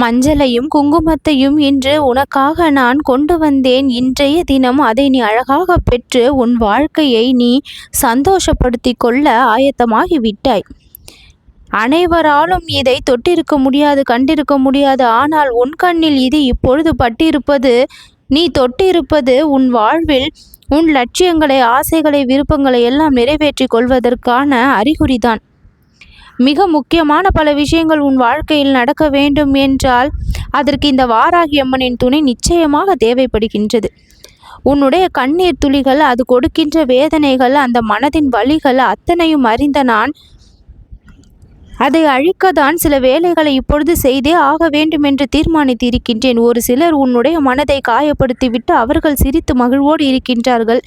மஞ்சளையும் குங்குமத்தையும் இன்று உனக்காக நான் கொண்டு வந்தேன். இன்றைய தினம் அதை நீ அழகாக பெற்று உன் வாழ்க்கையை நீ சந்தோஷப்படுத்தி கொள்ள ஆயத்தமாகிவிட்டாய். அனைவராலும் இதை தொட்டிருக்க முடியாது கண்டிருக்க முடியாது. ஆனால் உன் கண்ணில் இது இப்பொழுது பட்டிருப்பது நீ தொட்டிருப்பது உன் வாழ்வில் உன் லட்சியங்களை ஆசைகளை விருப்பங்களை எல்லாம் நிறைவேற்றிக் கொள்வதற்கான அறிகுறிதான். மிக முக்கியமான பல விஷயங்கள் உன் வாழ்க்கையில் நடக்க வேண்டும் என்றால் அதற்கு இந்த வாராகி அம்மனின் துணை நிச்சயமாக தேவைப்படுகின்றது. உன்னுடைய கண்ணீர் துளிகள் அது கொடுக்கின்ற வேதனைகள் அந்த மனதின் வழிகள் அத்தனையும் அறிந்த நான் அதை அழிக்கத்தான் சில வேலைகளை இப்பொழுது செய்தே ஆக வேண்டும் என்று தீர்மானித்து இருக்கின்றேன் ஒரு சிலர் உன்னுடைய மனதை காயப்படுத்திவிட்டு அவர்கள் சிரித்து மகிழ்வோடு இருக்கின்றார்கள்.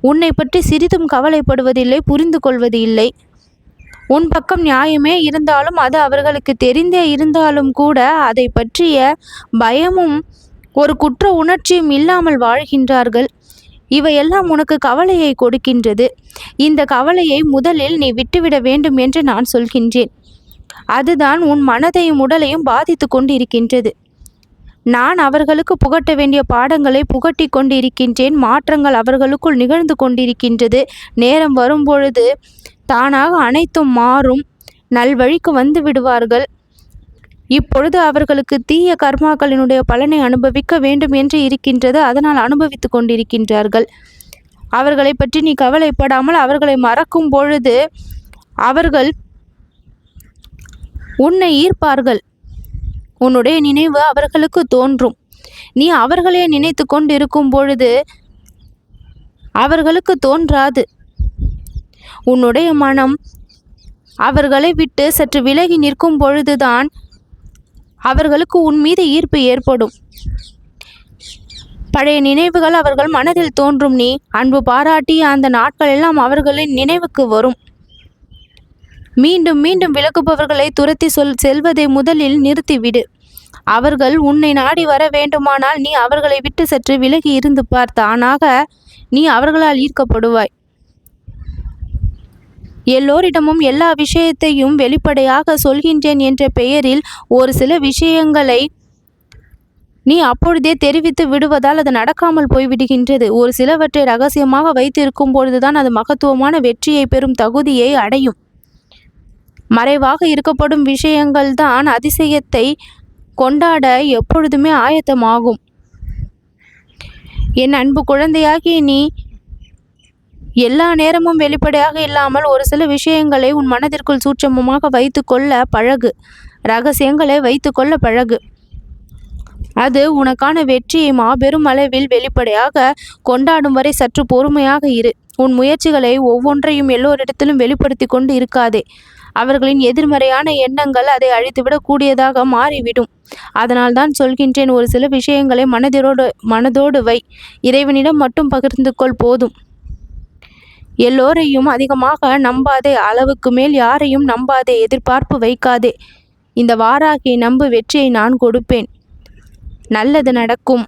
உன்னை பற்றி சிறிதும் கவலைப்படுவதில்லை புரிந்து கொள்வது இல்லை உன் பக்கம் நியாயமே இருந்தாலும் அது அவர்களுக்கு தெரிந்தே இருந்தாலும் கூட அதை பற்றிய பயமும் ஒரு குற்ற உணர்ச்சியும் இல்லாமல் வாழ்கின்றார்கள். இவையெல்லாம் உனக்கு கவலையை கொடுக்கின்றது. இந்த கவலையை முதலில் நீ விட்டுவிட வேண்டும் என்று நான் சொல்கின்றேன். அதுதான் உன் மனதையும் உடலையும் பாதித்து கொண்டிருக்கின்றது. நான் அவர்களுக்கு புகட்ட வேண்டிய பாடங்களை புகட்டி கொண்டிருக்கின்றேன் மாற்றங்கள் அவர்களுக்குள் நிகழ்ந்து கொண்டிருக்கின்றது. நேரம் வரும்பொழுது தானாக அனைத்தும் மாறும். நல்வழிக்கு வந்து விடுவார்கள். இப்பொழுது அவர்களுக்கு தீய கர்மாக்களினுடைய பலனை அனுபவிக்க வேண்டும் என்று இருக்கின்றது. அதனால் அனுபவித்து கொண்டிருக்கின்றார்கள். அவர்களை பற்றி நீ கவலைப்படாமல் அவர்களை மறக்கும் பொழுது அவர்கள் உன்னை ஈர்ப்பார்கள். உன்னுடைய நினைவு அவர்களுக்கு தோன்றும். நீ அவர்களே நினைத்து கொண்டிருக்கும் பொழுது அவர்களுக்கு தோன்றாது. உன்னுடைய மனம் அவர்களை விட்டு சற்று விலகி நிற்கும் பொழுதுதான் அவர்களுக்கு உன் மீது ஈர்ப்பு ஏற்படும். பழைய நினைவுகள் அவர்கள் மனதில் தோன்றும். நீ அன்பு பாராட்டிய அந்த நாட்கள் எல்லாம் அவர்களின் நினைவுக்கு வரும். மீண்டும் மீண்டும் விலகுபவர்களை துரத்தி சொல் செல்வதை முதலில் நிறுத்திவிடு. அவர்கள் உன்னை நாடி வர வேண்டுமானால் நீ அவர்களை விட்டு சற்று விலகி இருந்து பார் தானாக நீ அவர்களால் ஈர்க்கப்படுவாய். எல்லோரிடமும் எல்லா விஷயத்தையும் வெளிப்படையாக சொல்கின்றேன் என்ற பெயரில் ஒரு சில விஷயங்களை நீ அப்பொழுதே தெரிவித்து விடுவதால் அது நடக்காமல் போய்விடுகின்றது. ஒரு சிலவற்றை ரகசியமாக வைத்திருக்கும் பொழுதுதான் அது மகத்துவமான வெற்றியை பெறும் தகுதியை அடையும். மறைவாக இருக்கப்படும் விஷயங்கள் தான் அதிசயத்தை கொண்டாட எப்பொழுதுமே ஆயத்தமாகும். என் அன்பு குழந்தையாகிய நீ எல்லா நேரமும் வெளிப்படையாக இல்லாமல் ஒரு சில விஷயங்களை உன் மனதிற்குள் சூட்சமமாக வைத்துக்கொள்ள பழகு. ரகசியங்களை வைத்துக்கொள்ள பழகு. அது உனக்கான வெற்றியை மாபெரும் அளவில் வெளிப்படையாக கொண்டாடும் வரை சற்று பொறுமையாக இரு. உன் முயற்சிகளை ஒவ்வொன்றையும் எல்லோரிடத்திலும் வெளிப்படுத்தி கொண்டு இருக்காதே. அவர்களின் எதிர்மறையான எண்ணங்கள் அதை அழித்துவிடக் கூடியதாக மாறிவிடும். அதனால் தான் சொல்கின்றேன் ஒரு சில விஷயங்களை மனதிரோடு மனதோடு வை. இறைவனிடம் மட்டும் பகிர்ந்து கொள் போதும். எல்லோரையும் அதிகமாக நம்பாதே அளவுக்கு மேல் யாரையும் நம்பாதே எதிர்பார்ப்பு வைக்காதே. இந்த வாராகி நம்பு வெற்றியை நான் கொடுப்பேன். நல்லது நடக்கும்.